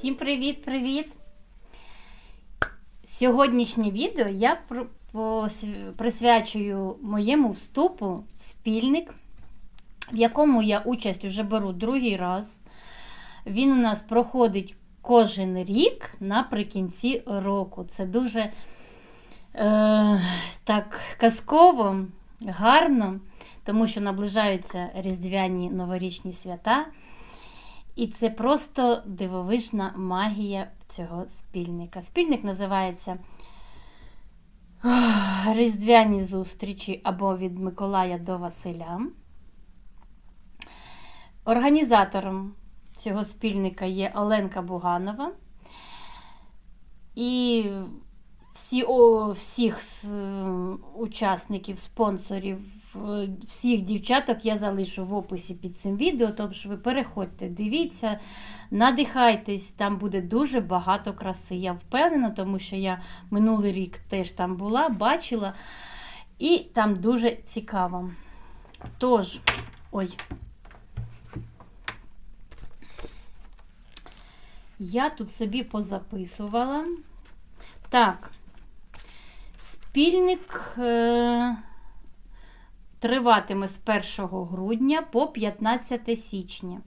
Всім привіт-привіт! Сьогоднішнє відео я присвячую моєму вступу в спільник, в якому я участь уже беру другий раз. Він у нас проходить кожен рік наприкінці року. Це дуже е, так казково, гарно, тому що наближаються різдвяні новорічні свята. І це просто дивовижна магія цього спільника. Спільник називається Різдвяні зустрічі або від Миколая до Василя. Організатором цього спільника є Оленка Буганова. І всі, о, всіх с- учасників, спонсорів, всіх дівчаток я залишу в описі під цим відео. Тобто ви переходьте, дивіться, надихайтесь, там буде дуже багато краси. Я впевнена, тому що я минулий рік теж там була, бачила, і там дуже цікаво. Тож, ой. Я тут собі позаписувала. Так, спільник е, триватиме з 1 грудня по 15 січня.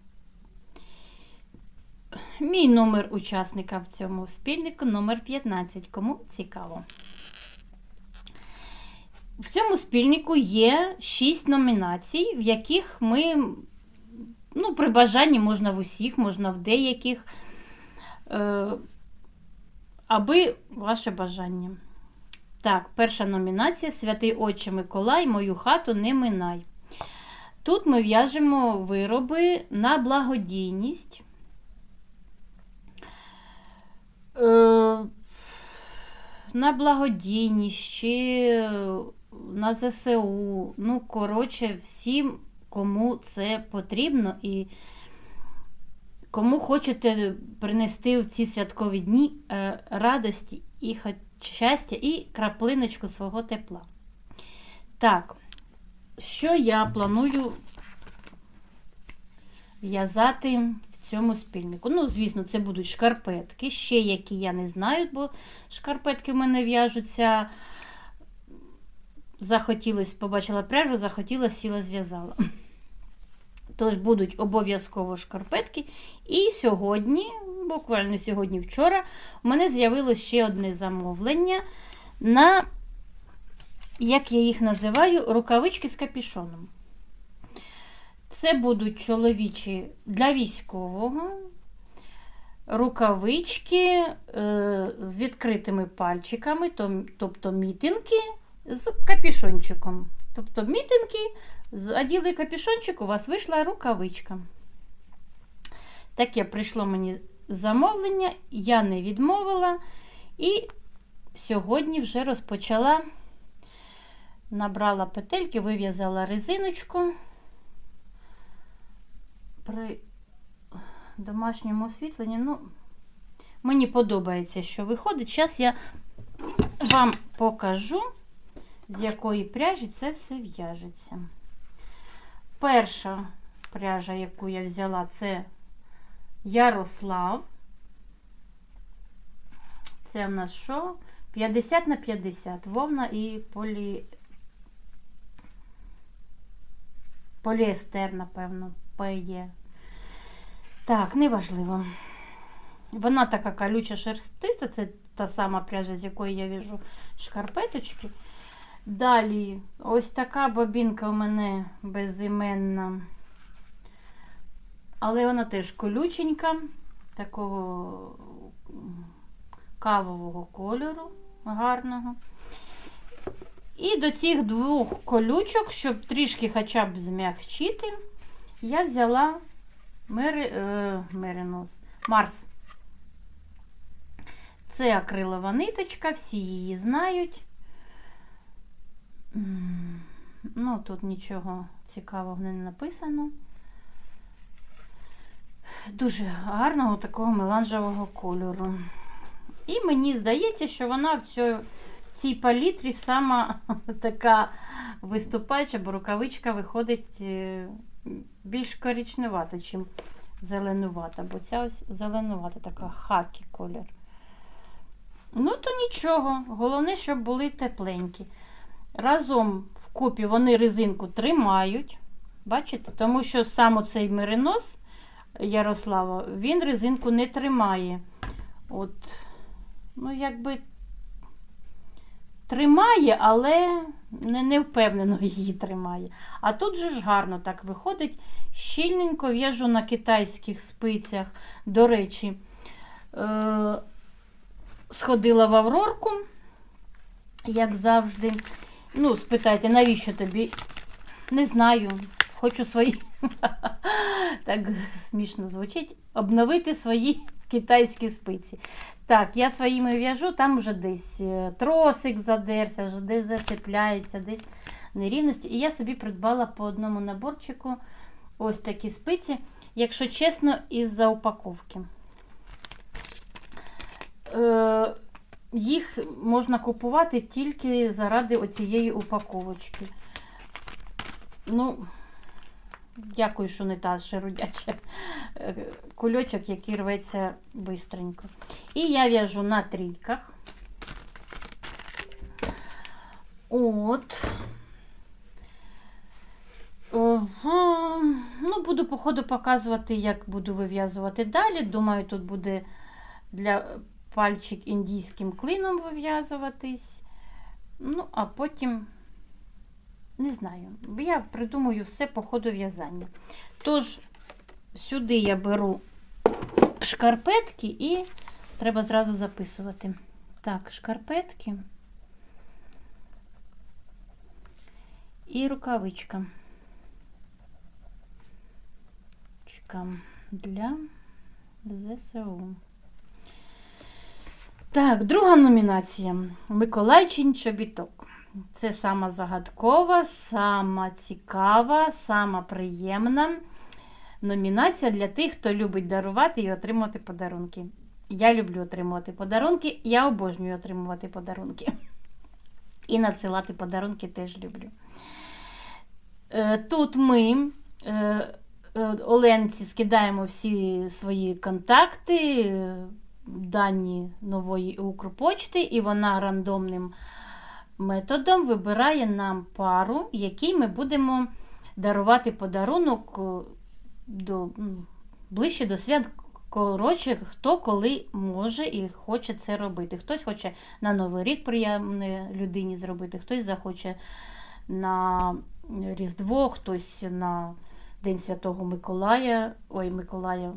Мій номер учасника в цьому спільнику номер 15, кому цікаво. В цьому спільнику є 6 номінацій, в яких ми, ну, при бажанні можна в усіх, можна в деяких. Е, аби ваше бажання. Так, перша номінація Святий Отче Миколай, мою хату не минай. Тут ми в'яжемо вироби на благодійність. Е, на благодійність чи на ЗСУ. Ну, коротше, всім, кому це потрібно і Кому хочете принести в ці святкові дні е, радості і хоч- щастя, і краплиночку свого тепла. Так, що я планую в'язати в цьому спільнику? Ну, звісно, це будуть шкарпетки, ще які я не знаю, бо шкарпетки в мене в'яжуться. Захотілось, побачила пряжу, захотіла, сіла, зв'язала. Тож будуть обов'язково шкарпетки. І сьогодні, буквально сьогодні-вчора, у мене з'явилося ще одне замовлення на, як я їх називаю, рукавички з капішоном. Це будуть чоловічі для військового. Рукавички е, з відкритими пальчиками, тобто мітинки з капішончиком. Тобто мітинки Оділи капюшончик, у вас вийшла рукавичка. Таке прийшло мені замовлення, я не відмовила. І сьогодні вже розпочала, набрала петельки, вив'язала резиночку. При домашньому освітленні, ну, мені подобається, що виходить. Зараз я вам покажу, з якої пряжі це все в'яжеться. Перша пряжа, яку я взяла, це Ярослав. Це в нас що? 50 на 50 вовна і полі... поліестер, напевно, ПЕ. Так, неважливо. Вона така колюча шерстиста, це та сама пряжа, з якої я в'яжу шкарпеточки. Далі, ось така бобінка у мене безіменна. Але вона теж колюченька, такого кавового кольору гарного. І до цих двох колючок, щоб трішки хоча б змягчити, я взяла мери, е, меринос, Марс. Це акрилова ниточка, всі її знають. Ну, тут нічого цікавого не написано. Дуже гарного такого меланжевого кольору. І мені здається, що вона в цій, в цій палітрі сама така виступаюча, бо рукавичка виходить е, більш коричневата, ніж зеленувата, бо ця ось зеленувата така хакі колір. Ну, то нічого. Головне, щоб були тепленькі. Разом вкупі вони резинку тримають. Бачите? Тому що сам оцей меринос Ярослава, він резинку не тримає. От, ну, якби тримає, але не, не впевнено її тримає. А тут же ж гарно так виходить. Щільненько в'яжу на китайських спицях. До речі, е- сходила в Аврорку, як завжди. Ну, спитайте, навіщо тобі? Не знаю. Хочу свої, так смішно звучить, обновити свої китайські спиці. Так, я своїми в'яжу, там вже десь е, тросик задерся, вже десь зацепляється, десь нерівності. І я собі придбала по одному наборчику ось такі спиці, якщо чесно, із-за упаковки. Е, їх можна купувати тільки заради оцієї упаковочки. Ну, дякую, що не та широдяча е, кульочок, який рветься бистренько. І я в'яжу на трійках. От. Ага. Ну, буду, по ходу, показувати, як буду вив'язувати далі. Думаю, тут буде для пальчик індійським клином вив'язуватись. Ну, а потім, не знаю, я придумаю все по ходу в'язання. Тож, сюди я беру шкарпетки і треба зразу записувати. Так, шкарпетки і рукавичка. Для ЗСУ. Так, друга номінація Миколайчин чобіток. Це сама загадкова, сама цікава, сама приємна номінація для тих, хто любить дарувати і отримувати подарунки. Я люблю отримувати подарунки, я обожнюю отримувати подарунки. І надсилати подарунки теж люблю. Е, тут ми е, Оленці скидаємо всі свої контакти дані нової Укрпочти, і вона рандомним методом вибирає нам пару, якій ми будемо дарувати подарунок до, ближче до свят. Коротше, хто коли може і хоче це робити. Хтось хоче на Новий рік приємне людині зробити, хтось захоче на Різдво, хтось на День Святого Миколая. Ой, Миколая.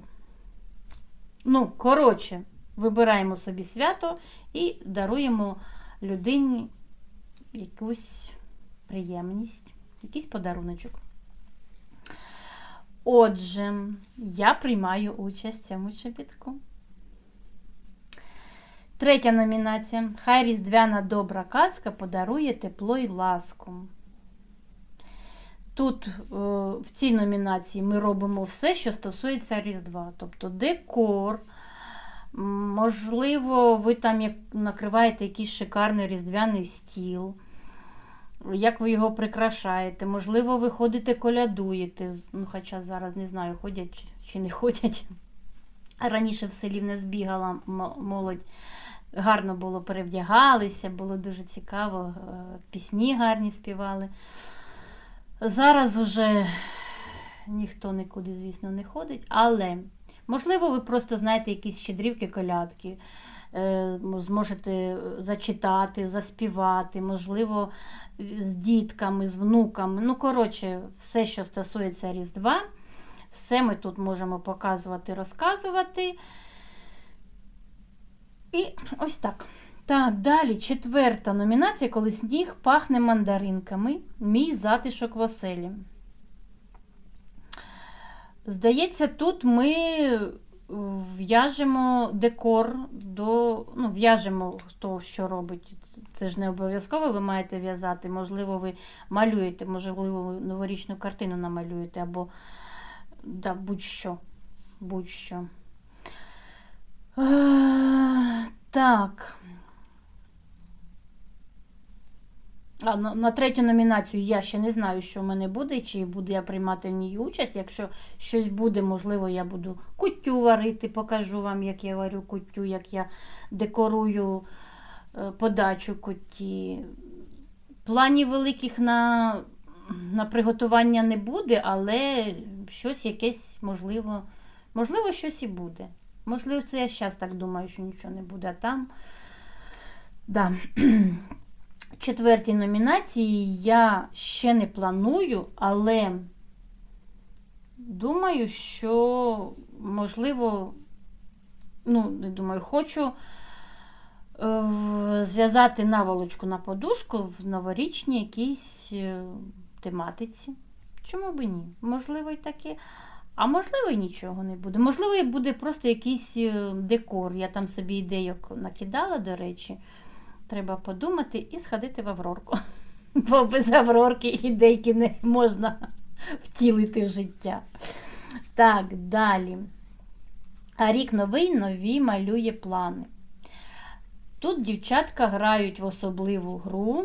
Ну, коротше, Вибираємо собі свято і даруємо людині якусь приємність, якийсь подаруночок. Отже, я приймаю участь в цьому чобітку. Третя номінація. Хай різдвяна добра казка подарує тепло і ласку. Тут в цій номінації ми робимо все, що стосується Різдва, тобто декор. Можливо, ви там накриваєте якийсь шикарний різдвяний стіл, як ви його прикрашаєте, можливо, ви ходите колядуєте. Ну, Хоча зараз не знаю, ходять чи не ходять. Раніше в селі в нас бігала молодь. Гарно було перевдягалися, було дуже цікаво, е, пісні гарні співали. Зараз вже ніхто нікуди, звісно, не ходить, але Можливо, ви просто знаєте якісь щедрівки колядки, е, зможете зачитати, заспівати, можливо, з дітками, з внуками. Ну, коротше, все, що стосується Різдва, все ми тут можемо показувати, розказувати. І ось так. Так, далі четверта номінація, коли сніг пахне мандаринками. Мій затишок в оселі. Здається, тут ми в'яжемо декор до. ну, В'яжемо хто що робить. Це ж не обов'язково ви маєте в'язати. Можливо, ви малюєте, можливо, ви новорічну картину намалюєте, або да, будь-що. Будь-що. Так. А на, на третю номінацію я ще не знаю, що в мене буде, чи буду я приймати в ній участь. Якщо щось буде, можливо, я буду куттю варити, покажу вам, як я варю куттю, як я декорую е, подачу кутті. Планів великих на, на приготування не буде, але щось якесь, можливо, можливо, щось і буде. Можливо, це я зараз так думаю, що нічого не буде, а там. Да. Четвертій номінації я ще не планую, але думаю, що можливо, ну, не думаю, хочу е, зв'язати наволочку на подушку в новорічній якійсь е, тематиці. Чому би ні? Можливо, і таке. А можливо, і нічого не буде. Можливо, і буде просто якийсь е, декор. Я там собі ідейок накидала, до речі. Треба подумати і сходити в Аврорку. Бо без Аврорки ідейки не можна втілити в життя. Так, далі. А рік новий нові малює плани. Тут дівчатка грають в особливу гру.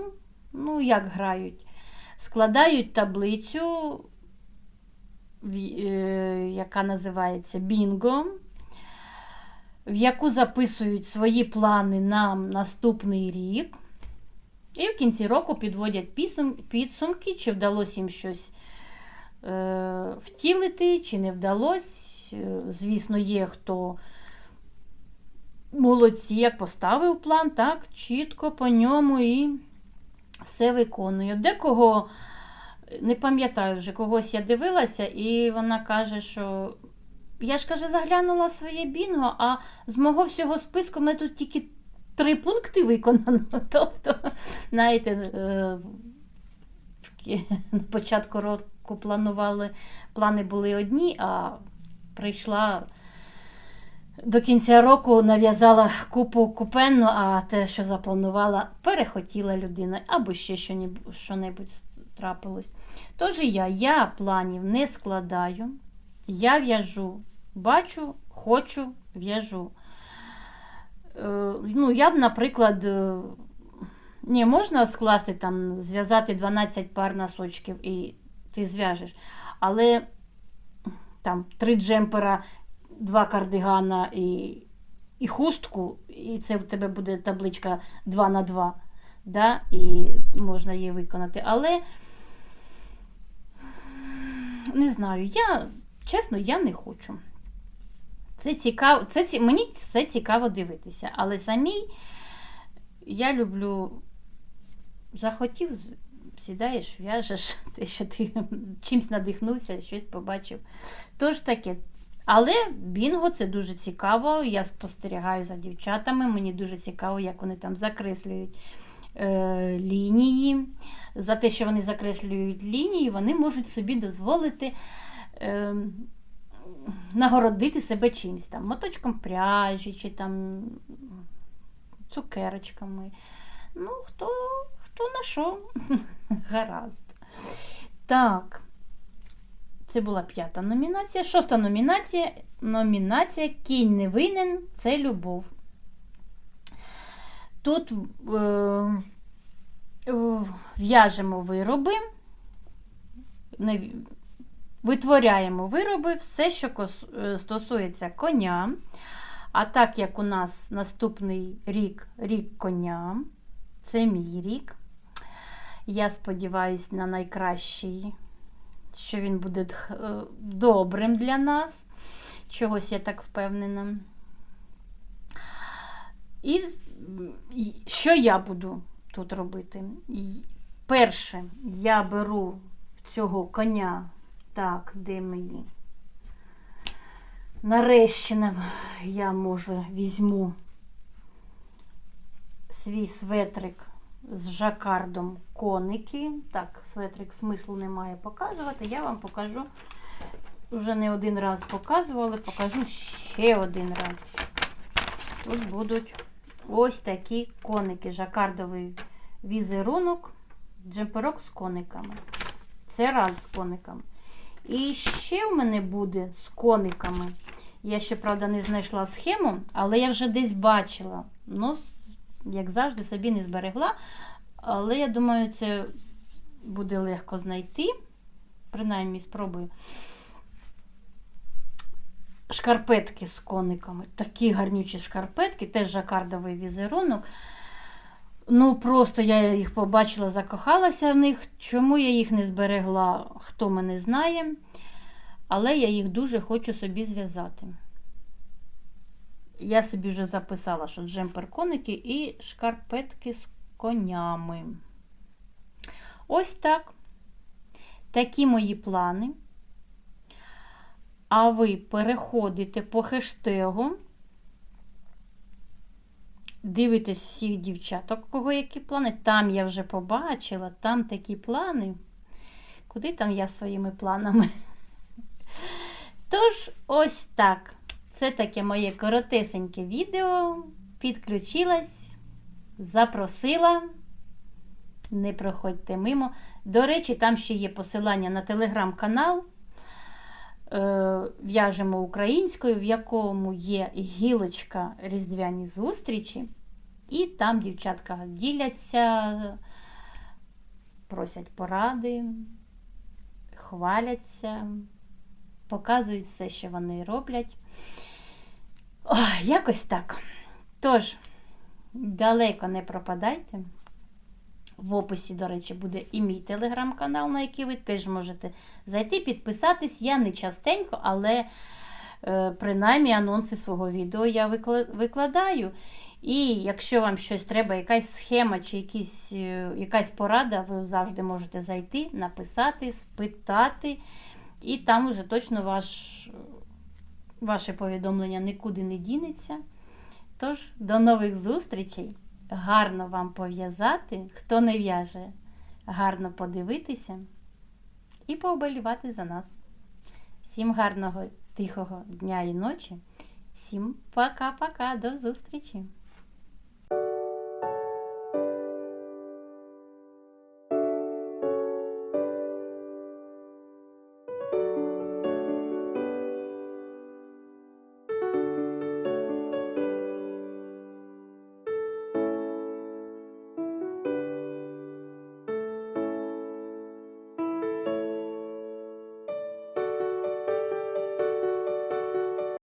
Ну, як грають? Складають таблицю, е, яка називається Бінго в яку записують свої плани на наступний рік. І в кінці року підводять підсум- підсумки, чи вдалося їм щось е, втілити, чи не вдалося. Е, Звісно, є хто молодці, як поставив план, так, чітко по ньому і все виконує. Декого, не пам'ятаю вже, когось я дивилася, і вона каже, що я ж каже, заглянула своє бінго, а з мого всього списку мене тут тільки три пункти виконано. Тобто, знаєте, е, на початку року планували, плани були одні, а прийшла до кінця року, нав'язала купу купенну, а те, що запланувала, перехотіла людина або ще що-небудь- трапилось. Тож я, я планів не складаю. Я в'яжу, бачу, хочу, в'яжу. Е, ну, я б, наприклад, не можна скласти там, зв'язати 12 пар носочків і ти зв'яжеш. Але там три джемпера, два кардигана і, і хустку, і це в тебе буде табличка 2 на 2. Да? І можна її виконати. Але не знаю, я чесно, я не хочу. Це цікаво, це, ці- мені це цікаво дивитися. Але самій я люблю захотів, сідаєш, в'яжеш те, що ти чимсь надихнувся, щось побачив. Тож таке. Але бінго це дуже цікаво. Я спостерігаю за дівчатами. Мені дуже цікаво, як вони там закреслюють е, лінії. За те, що вони закреслюють лінії, вони можуть собі дозволити е, нагородити себе чимось там, моточком пряжі чи там цукерочками. Ну, хто, хто на що? Гаразд. Так. Це була п'ята номінація. Шоста номінація. Номінація Кінь не винен це любов. Тут е, в'яжемо вироби, витворяємо вироби, все, що е, стосується коня. А так як у нас наступний рік рік коня, це мій рік. Я сподіваюся на найкращий, що він буде е, добрим для нас. Чогось я так впевнена. І що я буду тут робити? Перше, я беру в цього коня, так, де мої. Нарешті я, може, візьму свій светрик з жакардом коники. Так, светрик смислу немає показувати. Я вам покажу. Вже не один раз показували, покажу ще один раз. Тут будуть ось такі коники. Жакардовий візерунок, джемперок з кониками. Це раз з кониками. І ще в мене буде з кониками. Я ще, правда, не знайшла схему, але я вже десь бачила. Ну, як завжди, собі не зберегла. Але я думаю, це буде легко знайти. Принаймні спробую. Шкарпетки з кониками. Такі гарнючі шкарпетки, теж жакардовий візерунок. Ну, просто я їх побачила, закохалася в них. Чому я їх не зберегла, хто мене знає. Але я їх дуже хочу собі зв'язати. Я собі вже записала, що джемпер коники і шкарпетки з конями. Ось так. Такі мої плани. А ви переходите по хештегу, дивитесь всіх дівчаток, кого які плани. Там я вже побачила, там такі плани. Куди там я своїми планами? Тож, ось так. Це таке моє коротесеньке відео. Підключилась, запросила. Не проходьте мимо. До речі, там ще є посилання на телеграм-канал. Е, В'яжемо українською, в якому є гілочка різдвяні зустрічі. І там дівчатка діляться, просять поради, хваляться, показують все, що вони роблять. Ой, якось так. Тож, далеко не пропадайте. В описі, до речі, буде і мій телеграм-канал, на який ви теж можете зайти, підписатись. Я не частенько, але е, принаймні анонси свого відео я викладаю. І якщо вам щось треба, якась схема чи якісь, е, якась порада, ви завжди можете зайти, написати, спитати. І там уже точно ваш, ваше повідомлення нікуди не дінеться. Тож, до нових зустрічей! Гарно вам пов'язати, хто не в'яже, гарно подивитися і пооболівати за нас. Всім гарного, тихого дня і ночі. Всім пока-пока, до зустрічі!